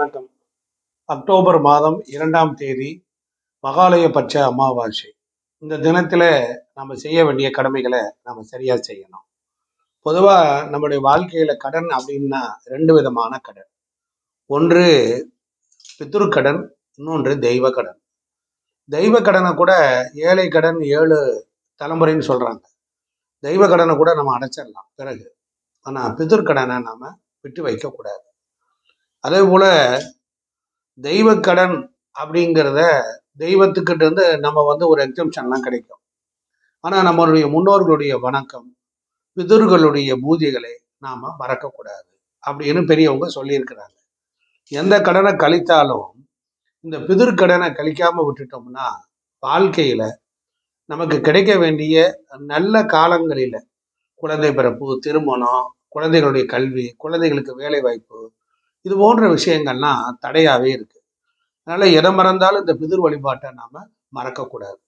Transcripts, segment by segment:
வணக்கம். அக்டோபர் மாதம் இரண்டாம் தேதி மகாலயபட்ச அமாவாசை. இந்த தினத்தில் நம்ம செய்ய வேண்டிய கடமைகளை நம்ம சரியாக செய்யணும். பொதுவாக நம்முடைய வாழ்க்கையில் கடன் அப்படின்னா ரெண்டு விதமான கடன். ஒன்று பித்ருக்கடன் இன்னொன்று தெய்வ கடன். தெய்வ கடனை கூட ஏழை கடன் ஏழு தலைமுறைன்னு சொல்கிறாங்க தெய்வ கடனை கூட நம்ம அடைச்சிடலாம் பிறகு. ஆனால் பிதிர்கடனை நாம் விட்டு வைக்கக்கூடாது. அதே போல் தெய்வ கடன் அப்படிங்கிறத தெய்வத்துக்கிட்ட இருந்து நம்ம வந்து ஒரு எக்ஸம்ஷன்லாம் கிடைக்கும். ஆனால் நம்மளுடைய முன்னோர்களுடைய வணக்கம் பிதர்களுடைய பூஜைகளை நாம் மறக்கக்கூடாது அப்படின்னு பெரியவங்க சொல்லியிருக்கிறாங்க. எந்த கடனை கழித்தாலும் இந்த பிதிர் கடனை விட்டுட்டோம்னா வாழ்க்கையில் நமக்கு கிடைக்க வேண்டிய நல்ல காலங்களில் குழந்தை பிறப்பு திருமணம் குழந்தைகளுடைய கல்வி குழந்தைகளுக்கு வேலை வாய்ப்பு இது போன்ற விஷயங்கள்லாம் தடையாகவே இருக்குது அதனால் இடம் மறந்தாலும் இந்த பிதிர் வழிபாட்டை நாம் மறக்கக்கூடாது.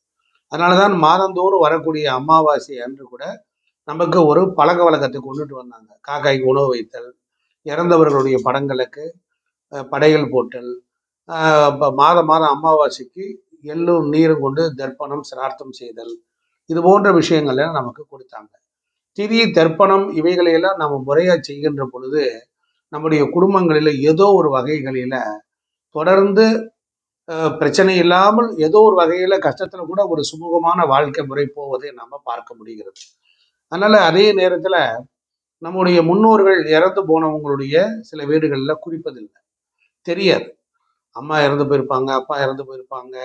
அதனால தான் மாதந்தோறும் வரக்கூடிய அமாவாசை அன்று கூட நமக்கு ஒரு பழக்க வழக்கத்தை கொண்டுட்டு வந்தாங்க. காக்காய்க்கு உணவு வைத்தல் இறந்தவர்களுடைய படங்களுக்கு படைகள் போட்டல் மாத மாதம் அமாவாசைக்கு எள்ளும் நீரும் கொண்டு தர்ப்பணம் சிரார்த்தம் செய்தல் இது போன்ற விஷயங்கள்லாம் நமக்கு கொடுத்தாங்க. திதி தர்ப்பணம் இவைகளையெல்லாம் நம்ம முறையாக செய்கின்ற பொழுது நம்முடைய குடும்பங்களில் ஏதோ ஒரு வகைகளில் தொடர்ந்து பிரச்சனை இல்லாமல் ஏதோ ஒரு வகையில் கஷ்டத்தில் கூட ஒரு சுமூகமான வாழ்க்கை முறை போவதை நம்ம பார்க்க முடிகிறது. அதனால் அதே நேரத்தில் நம்முடைய முன்னோர்கள் இறந்து போனவங்களுடைய சில வீடுகளில் குறிப்பதில்லை தெரியாது. அம்மா இறந்து போயிருப்பாங்க அப்பா இறந்து போயிருப்பாங்க.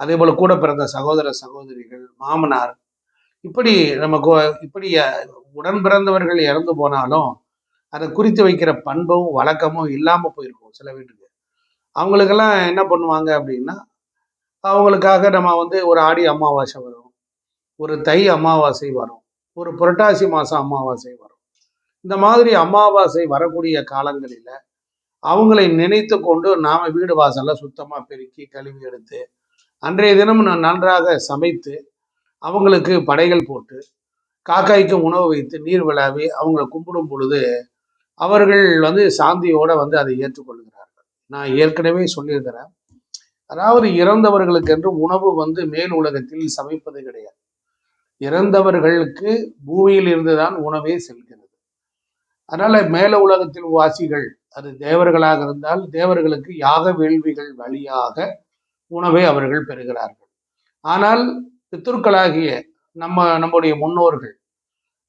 அதே போல் கூட பிறந்த சகோதர சகோதரிகள் மாமனார். இப்படி நமக்கு இப்படி உடன் பிறந்தவர்கள் இறந்து போனாலும் அதை குறித்து வைக்கிற பண்பும் வழக்கமும் இல்லாமல் போயிருக்கும் சில வீட்டுக்கு. அவங்களுக்கெல்லாம் என்ன பண்ணுவாங்க அப்படின்னா அவங்களுக்காக நம்ம வந்து ஒரு ஆடி அமாவாசை வரும் ஒரு தை அமாவாசை வரும் ஒரு புரட்டாசி மாதம் அமாவாசை வரும். இந்த மாதிரி அமாவாசை வரக்கூடிய காலங்களில் அவங்களை நினைத்து கொண்டு நாம் வீடு வாசலை சுத்தமாக பெருக்கி கழுவி எடுத்து அன்றைய தினம் நன்றாக சமைத்து அவங்களுக்கு படைகள் போட்டு காக்காய்க்கு உணவு வைத்து நீர் விழாவி அவங்கள கும்பிடும் பொழுது அவர்கள் வந்து சாந்தியோட வந்து அதை ஏற்றுக்கொள்கிறார்கள். நான் ஏற்கனவே சொல்லியிருக்கிறேன். அதாவது இறந்தவர்களுக்கு என்று உணவு வந்து மேல் உலகத்தில் சமைப்பது கிடையாது. இறந்தவர்களுக்கு பூமியில் இருந்துதான் உணவே செல்கிறது. அதனால மேல உலகத்தில் வாசிகள் அது தேவர்களாக இருந்தால் தேவர்களுக்கு யாக வேள்விகள் வழியாக உணவை அவர்கள் பெறுகிறார்கள். ஆனால் பித்தர்களாகிய நம்ம நம்முடைய முன்னோர்கள்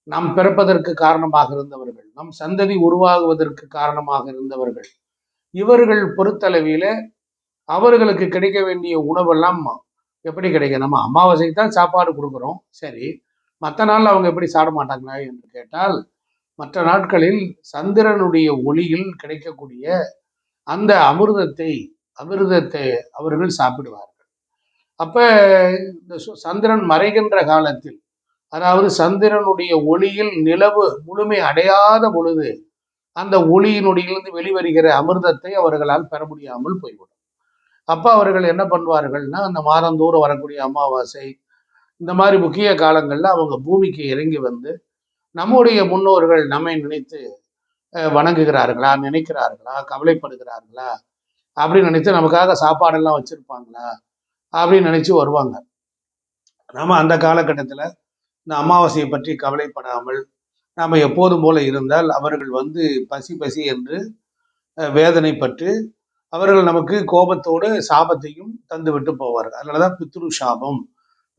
நாம் பிறப்பதற்கு காரணமாக இருந்தவர்கள் நம் சந்ததி உருவாகுவதற்கு காரணமாக இருந்தவர்கள். இவர்கள் பொறுத்தளவில அவர்களுக்கு கிடைக்க வேண்டிய உணவெல்லாம் எப்படி கிடைக்கும்? நம்ம அமாவாசைக்கு தான் சாப்பாடு கொடுக்குறோம். சரி மற்ற நாளில் அவங்க எப்படி சாப்பிட மாட்டாங்களா என்று கேட்டால் மற்ற நாட்களில் சந்திரனுடைய ஒளியில் கிடைக்கக்கூடிய அந்த அமிர்தத்தை அமிர்தத்தை அவர்கள் சாப்பிடுவார்கள். அப்ப இந்த சந்திரன் மறைகின்ற காலத்தில் அதாவது சந்திரனுடைய ஒளியில் நிலவு முழுமை அடையாத பொழுது அந்த ஒளியினுடையிலிருந்து வெளிவருகிற அமிர்தத்தை அவர்களால் பெற முடியாமல் போய்விடும். அப்போ அவர்கள் என்ன பண்ணுவார்கள்னா அந்த மாதந்தோறும் வரக்கூடிய அமாவாசை இந்த மாதிரி முக்கிய காலங்களில் அவங்க பூமிக்கு இறங்கி வந்து நம்முடைய முன்னோர்கள் நம்மை நினைத்து வணங்குகிறார்களா நினைக்கிறார்களா கவலைப்படுகிறார்களா அப்படின்னு நினைத்து நமக்காக சாப்பாடெல்லாம் வச்சுருப்பாங்களா அப்படின்னு நினச்சி வருவாங்க. நம்ம அந்த காலகட்டத்தில் இந்த அமாவாசையை பற்றி கவலைப்படாமல் நாம் எப்போதும் போல இருந்தால் அவர்கள் வந்து பசி பசி என்று வேதனைப்பட்டு அவர்கள் நமக்கு கோபத்தோடு சாபத்தையும் தந்து விட்டு போவார்கள். அதனால தான் பித்ரு சாபம்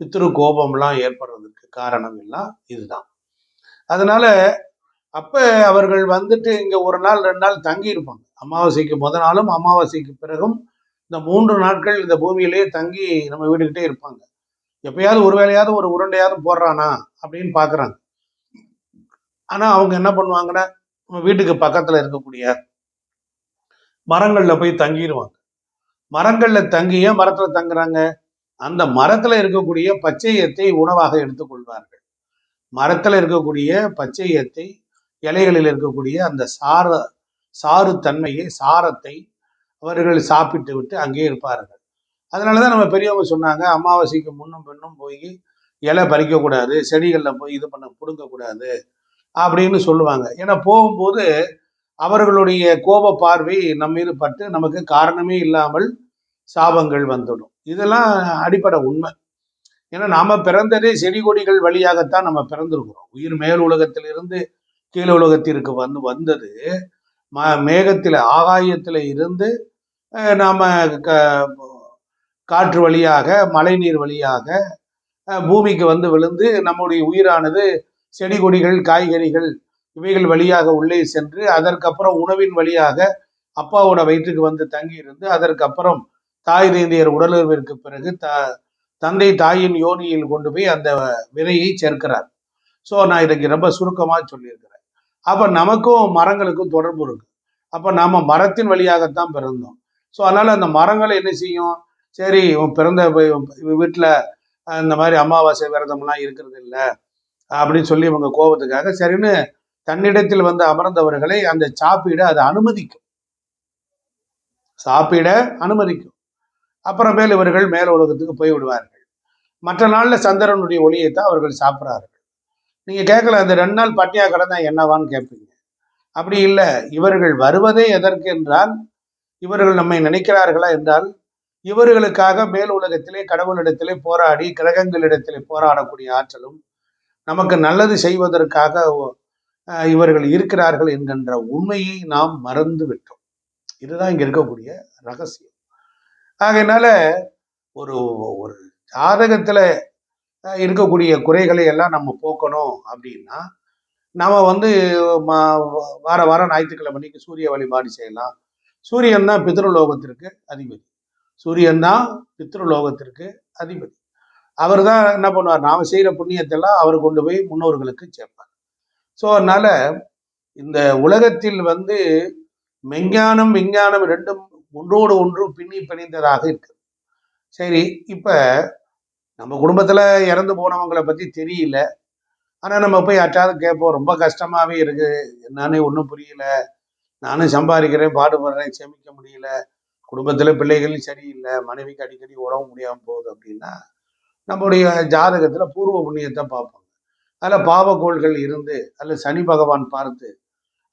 பித்ரு கோபம்லாம் ஏற்படுறதுக்கு காரணம் எல்லாம் இதுதான். அதனால அப்போ அவர்கள் வந்துட்டு இங்கே ஒரு நாள் ரெண்டு நாள் தங்கி இருப்பாங்க. அமாவாசைக்கு முத நாளும் அமாவாசைக்கு பிறகும் இந்த மூன்று நாட்கள் இந்த பூமியிலேயே தங்கி நம்ம வீடுகிட்டே இருப்பாங்க. எப்பயாவது ஒரு வேலையாவது ஒரு உருண்டையாவது போடுறானா அப்படின்னு பார்க்குறாங்க ஆனால் அவங்க என்ன பண்ணுவாங்கன்னா நம்ம வீட்டுக்கு பக்கத்தில் இருக்கக்கூடிய மரங்களில் போய் தங்கிடுவாங்க மரங்களில் தங்கிய மரத்தில் தங்குறாங்க? அந்த மரத்தில் இருக்கக்கூடிய பச்சையத்தை உணவாக எடுத்துக்கொள்வார்கள். மரத்தில் இருக்கக்கூடிய பச்சையத்தை இலைகளில் இருக்கக்கூடிய அந்த சார சாறு தன்மையை சாரத்தை அவர்கள் சாப்பிட்டு விட்டு அங்கே இருப்பார்கள். அதனால தான் நம்ம பெரியவங்க சொன்னாங்க அமாவாசைக்கு முன்னும் பெண்ணும் போய் இலை பறிக்கக்கூடாது செடிகளில் போய் இது பண்ண பிடுங்கக்கூடாது அப்படின்னு சொல்லுவாங்க. ஏன்னா போகும்போது அவர்களுடைய கோப பார்வை நம்ம மீது பட்டு நமக்கு காரணமே இல்லாமல் சாபங்கள் வந்துடும். இதெல்லாம் அடிப்படை உண்மை. ஏன்னா நாம் பிறந்ததே செடி கொடிகள் வழியாகத்தான் நம்ம பிறந்திருக்கிறோம். உயிர் மேல் உலகத்திலிருந்து கீழ் உலகத்திற்கு வந்து வந்தது. ம மேகத்தில் ஆகாயத்தில் இருந்து நாம் க காற்று வழியாக மழைநீர் வழியாக பூமிக்கு வந்து விழுந்து நம்முடைய உயிரானது செடி கொடிகள் காய்கறிகள் இவைகள் வழியாக உள்ளே சென்று அதற்கப்புறம் உணவின் வழியாக அப்பாவோட வயிற்றுக்கு வந்து தங்கியிருந்து அதற்கப்புறம் தாய் தேந்தியர் உடலுறவிற்கு பிறகு த தந்தை தாயின் யோனியில் கொண்டு போய் அந்த விதையை சேர்க்கிறார். ஸோ நான் இதுக்கு ரொம்ப சுருக்கமாக சொல்லியிருக்கிறேன். அப்போ நமக்கும் மரங்களுக்கும் தொடர்பு இருக்குது அப்போ நாம் மரத்தின் வழியாகத்தான் பிறந்தோம். ஸோ அதனால் அந்த மரங்களை என்ன செய்யும்? சரி உன் பிறந்த வீட்டில் இந்த மாதிரி அமாவாசை விரதம்லாம் இருக்கிறது இல்லை அப்படின்னு சொல்லி இவங்க கோபத்துக்காக சரின்னு தன்னிடத்தில் வந்து அமர்ந்தவர்களை அந்த சாப்பிட அது அனுமதிக்கும். சாப்பிட அனுமதிக்கும். அப்புறமேல் இவர்கள் மேல் உலகத்துக்கு போய் விடுவார்கள் மற்ற நாளில் சந்திரனுடைய ஒளியைத்தான் அவர்கள் சாப்பிட்றார்கள். நீங்கள் கேட்கல அந்த ரெண்டு நாள் பட்டியா கடந்தா என்னவான்னு கேட்பீங்க அப்படி இல்லை இவர்கள் வருவதே எதற்கு என்றால் இவர்கள் நம்மை நினைக்கிறார்களா என்றால் இவர்களுக்காக மேல் உலகத்திலே கடவுளிடத்திலே போராடி கிரகங்களிடத்திலே போராடக்கூடிய ஆற்றலும் நமக்கு நல்லது செய்வதற்காக இவர்கள் இருக்கிறார்கள் என்கின்ற உண்மையை நாம் மறந்து விட்டோம். இதுதான் இங்க இருக்கக்கூடிய ரகசியம். ஆகையினால ஒரு ஒரு ஜாதகத்துல இருக்கக்கூடிய குறைகளை எல்லாம் நம்ம போக்கணும் அப்படின்னா நம்ம வந்து வார வாரம் ஞாயிற்றுக்கிழமை அன்னைக்கு சூரிய வழிபாடு செய்யலாம். சூரியன் தான் பித்ருலோகத்திற்கு அதிபதி. சூரியன் தான் பித்ருலோகத்திற்கு அதிபதி. அவர் தான் என்ன பண்ணுவார்? நாம் செய்கிற புண்ணியத்தெல்லாம் அவர் கொண்டு போய் முன்னோர்களுக்கு சேர்ப்பார். ஸோ அதனால் இந்த உலகத்தில் வந்து மெஞ்ஞானம் விஞ்ஞானம் ரெண்டும் ஒன்றோடு ஒன்று பின்னி பிணைந்ததாக இருக்கு. சரி இப்போ நம்ம குடும்பத்தில் இறந்து போனவங்களை பற்றி தெரியல. ஆனால் நம்ம போய் யாற்றாவது கேட்போம். ரொம்ப கஷ்டமாகவே இருக்குது என்னன்னு ஒன்றும் புரியல. நானும் சம்பாதிக்கிறேன் பாடுபடுறேன் சேமிக்க முடியல. குடும்பத்தில் பிள்ளைகள் சரியில்லை மனைவிக்கு அடிக்கடி உடம்பு முடியாமல் போகுது அப்படின்னா நம்முடைய ஜாதகத்தில் பூர்வ புண்ணியத்தை பார்ப்போம் அதில் பாவக்கோள்கள் இருந்து அதில் சனி பகவான் பார்த்து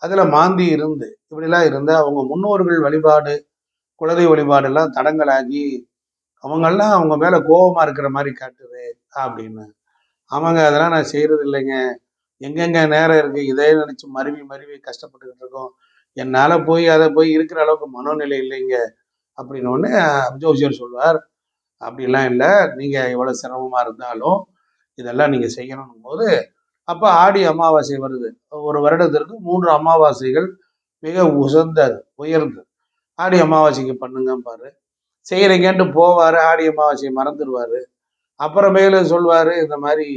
அதில் மாந்தி இருந்து இப்படிலாம் இருந்து அவங்க முன்னோர்கள் வழிபாடு குலதெய்வ வழிபாடெல்லாம் தடங்கலாகி அவங்கெல்லாம் அவங்க மேலே கோபமாக இருக்கிற மாதிரி காட்டுது அப்படின்னு. ஆமாங்க அதெல்லாம் நான் செய்கிறது இல்லைங்க. எங்கெங்க நேரம் இருக்குது இதே நினச்சி மருவி மருவி கஷ்டப்பட்டுக்கிட்டு இருக்கோம். என்னால் போய் அதை போய் இருக்கிற அளவுக்கு மனோநிலை இல்லைங்க. அப்படின்னு உடனே ஜோசியர் சொல்வார் அப்படிலாம் இல்லை. நீங்கள் எவ்வளோ சிரமமாக இருந்தாலும் இதெல்லாம் நீங்கள் செய்யணும் போது அப்போ ஆடி அமாவாசை வருது. ஒரு வருடத்திற்கு மூன்று அமாவாசைகள் மிக உசந்தது உயர்ந்தது. ஆடி அமாவாசைக்கு பண்ணுங்க பாரு. செய்கிறீங்கன்ட்டு போவார் ஆடி அமாவாசையை மறந்துடுவார் அப்புறமேல சொல்வார் இந்த மாதிரி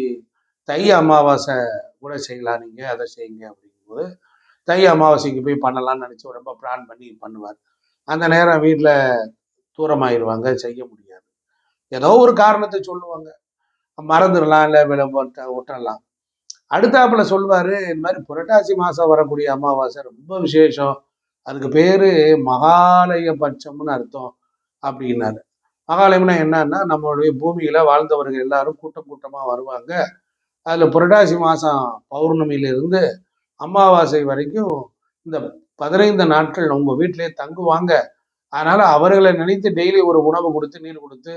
தை அமாவாசை கூட செய்யலாம் நீங்கள் அதை செய்யுங்க. அப்படிங்கும்போது தை அமாவாசைக்கு போய் பண்ணலாம்னு நினச்சி ரொம்ப பிளான் பண்ணி பண்ணுவார். அந்த நேரம் வீட்டில் தூரமாயிடுவாங்க செய்ய முடியாது. ஏதோ ஒரு காரணத்தை சொல்லுவாங்க. மறந்துடலாம் இல்லை விட விட்டுறலாம் அடுத்தாப்புல சொல்வார் இந்த மாதிரி புரட்டாசி மாதம் வரக்கூடிய அமாவாசை ரொம்ப விசேஷம். அதுக்கு பேர் மகாலய பட்சம்னு அர்த்தம் அப்படின்னாரு. மகாலயம்னா என்னன்னா நம்மளுடைய பூமியில் வாழ்ந்தவர்கள் எல்லாரும் கூட்டம் கூட்டமாக வருவாங்க. அதில் புரட்டாசி மாதம் பௌர்ணமியிலிருந்து அமாவாசை வரைக்கும் இந்த பதினைந்து நாட்கள் உங்க வீட்டிலேயே தங்குவாங்க. அதனால அவர்களை நினைத்து டெய்லி ஒரு உணவு கொடுத்து நீர் கொடுத்து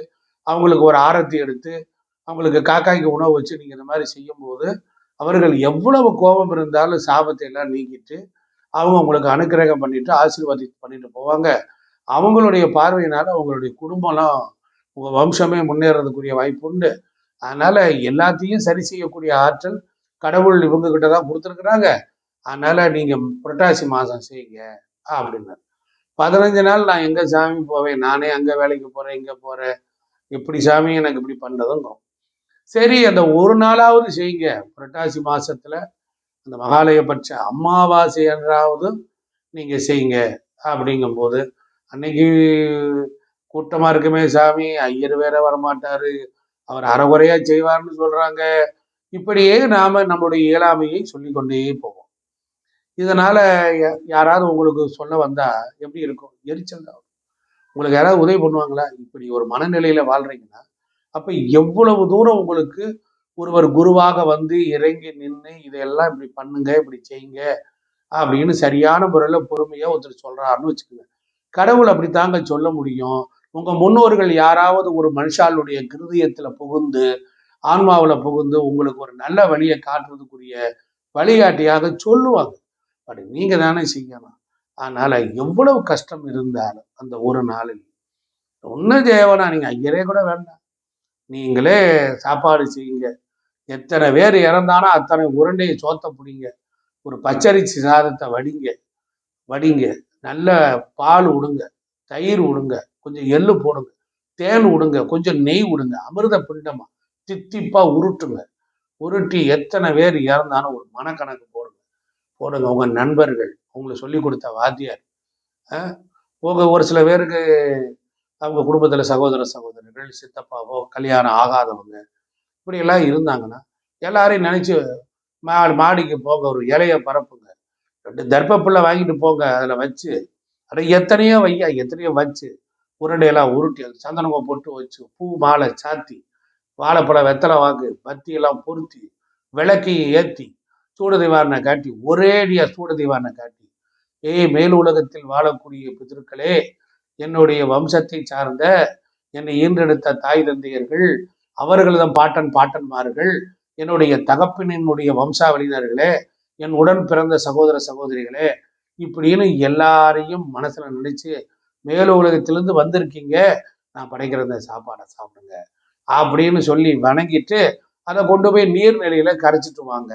அவங்களுக்கு ஒரு ஆரத்தி எடுத்து அவங்களுக்கு காக்காய்க்கு உணவு வச்சு நீங்க இந்த மாதிரி செய்யும்போது அவர்கள் எவ்வளவு கோபம் இருந்தாலும் சாபத்தை எல்லாம் நீக்கிட்டு அவங்க உங்களுக்கு அனுக்கிரகம் பண்ணிட்டு ஆசீர்வாதி பண்ணிட்டு போவாங்க. அவங்களுடைய பார்வையினால அவங்களுடைய குடும்பம்லாம் உங்க வம்சமே முன்னேறதுக்குரிய வாய்ப்பு உண்டு. அதனால எல்லாத்தையும் சரி செய்யக்கூடிய ஆற்றல் கடவுள் இவங்க கிட்ட தான் கொடுத்துருக்குறாங்க. அதனால நீங்கள் புரட்டாசி மாதம் செய்யுங்க அப்படின்னாரு. பதினஞ்சு நாள் நான் எங்கே சாமி போவேன் நானே அங்கே வேலைக்கு போகிறேன் இங்கே போகிறேன் இப்படி சாமி எனக்கு இப்படி பண்ணுறதுங்கும் சரி அந்த ஒரு நாளாவது செய்யுங்க. புரட்டாசி மாதத்தில் அந்த மகாலயபட்ச அமாவாசை என்றாவது நீங்கள் செய்யுங்க அப்படிங்கும்போது அன்னைக்கு கூட்டமாக இருக்குமே சாமி ஐயர் வேற வரமாட்டார் அவர் அறகுறையாக செய்வார்னு சொல்கிறாங்க இப்படியே நாம் நம்முடைய இயலாமையை சொல்லிக்கொண்டே போவோம். இதனால யாராவது உங்களுக்கு சொல்ல வந்தா எப்படி இருக்கும்? எரிச்சல் தான் உங்களுக்கு யாராவது உதவி பண்ணுவாங்களா? இப்படி ஒரு மனநிலையில வாழ்றீங்கன்னா அப்ப எவ்வளவு தூரம் உங்களுக்கு ஒருவர் குருவாக வந்து இறங்கி நின்று இதையெல்லாம் இப்படி பண்ணுங்க இப்படி செய்யுங்க அப்படின்னு சரியான முறையில் பொறுமையாக ஒருத்தர் சொல்கிறாருன்னு வச்சுக்கோங்க. கடவுள் அப்படி தாங்க சொல்ல முடியும். உங்கள் முன்னோர்கள் யாராவது ஒரு மனுஷாளுடைய கிருதயத்தில் புகுந்து ஆன்மாவில் புகுந்து உங்களுக்கு ஒரு நல்ல வழியை காட்டுறதுக்குரிய வழிகாட்டியாக சொல்லுவாங்க. பட் நீங்கள் தானே செய்யணும். அதனால் எவ்வளவு கஷ்டம் இருந்தாலும் அந்த ஒரு நாளில் ஒன்றும் தேவனா நீங்கள் ஐயரே கூட வேண்டாம் நீங்களே சாப்பாடு செய்யுங்க. எத்தனை பேர் இறந்தானோ அத்தனை உருண்டையை சோத்த பிடிங்க. ஒரு பச்சரிசி சாதத்தை வடிங்க. வடிங்க. நல்ல பால் விடுங்க தயிர் விடுங்க கொஞ்சம் எள்ளு போடுங்க. தேன் விடுங்க கொஞ்சம் நெய் விடுங்க அமிர்த பிண்டமா தித்திப்பா உருட்டுங்க. உருட்டி எத்தனை பேர் இறந்தாலும் ஒரு மனக்கணக்கு போடுங்க. உங்கள் நண்பர்கள் உங்களுக்கு சொல்லி கொடுத்த வாத்தியார். போக ஒரு சில பேருக்கு அவங்க குடும்பத்தில் சகோதர சகோதரர்கள் சித்தப்பாவோ கல்யாணம் ஆகாதவங்க இப்படியெல்லாம் இருந்தாங்கன்னா எல்லாரையும் நினச்சி மா மாடிக்கு போங்க. ஒரு இலையை பரப்புங்க. ரெண்டு தர்ப்பப்புள்ள வாங்கிட்டு போங்க. அதில் வச்சு அதை எத்தனையோ வையா எத்தனையோ வச்சு உருண்டையெல்லாம் உருட்டி அது சந்தனமாக போட்டு வச்சு பூ மாலை சாத்தி வாழைப்பழம் வெத்தலை வாக்கு பத்தியெல்லாம் பொருத்தி விளக்கி ஏற்றி சூட திவாரனை காட்டி ஒரேடியாக சூட திவாரனை காட்டி ஏய் மேல் உலகத்தில் வாழக்கூடிய பிதற்களே என்னுடைய வம்சத்தை சார்ந்த என்னை ஈன்றெடுத்த தாய் தந்தையர்கள் அவர்களது பாட்டன் பாட்டன்மார்கள் என்னுடைய தகப்பினுடைய வம்சாவளியினர்களே என் உடன் பிறந்த சகோதர சகோதரிகளே இப்படின்னு எல்லாரையும் மனசுல நினைச்சு மேல உலகத்திலிருந்து வந்திருக்கீங்க நான் படைக்கிற இந்த சாப்பாடை சாப்பிடுங்க அப்படின்னு சொல்லி வணங்கிட்டு அதை கொண்டு போய் நீர்நிலையில கரைச்சிட்டு வாங்க.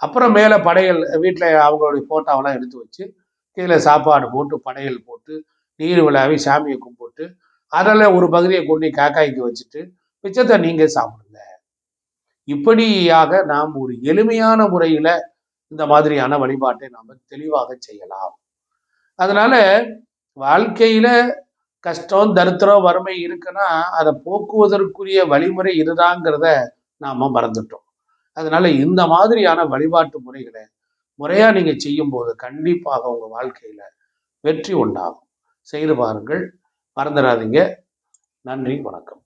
அப்புறம் மேலே படையல் வீட்டில் அவங்களுடைய ஃபோட்டோவெல்லாம் எடுத்து வச்சு கீழே சாப்பாடு போட்டு படையல் போட்டு நீர் விழாவி சாமியை கும்பிட்டு அதில் ஒரு பகுதியை கொண்டு காக்காய்க்கு வச்சுட்டு மிச்சத்தை நீங்கள் சாப்பிடுங்க. இப்படியாக நாம் ஒரு எளிமையான முறையில் இந்த மாதிரியான வழிபாட்டை நாம் தெளிவாக செய்யலாம். அதனால வாழ்க்கையில கஷ்டம் தரித்திரம் வறுமை இருக்குன்னா அதை போக்குவதற்குரிய வழிமுறை இதுதாங்கிறத நாம மறந்துட்டோம். அதனால இந்த மாதிரியான வழிபாட்டு முறைகளை முறையா நீங்க செய்யும் போது கண்டிப்பாக உங்க வாழ்க்கையில வெற்றி உண்டாகும். செய்து பாருங்கள். மறந்துடாதீங்க. நன்றி வணக்கம்.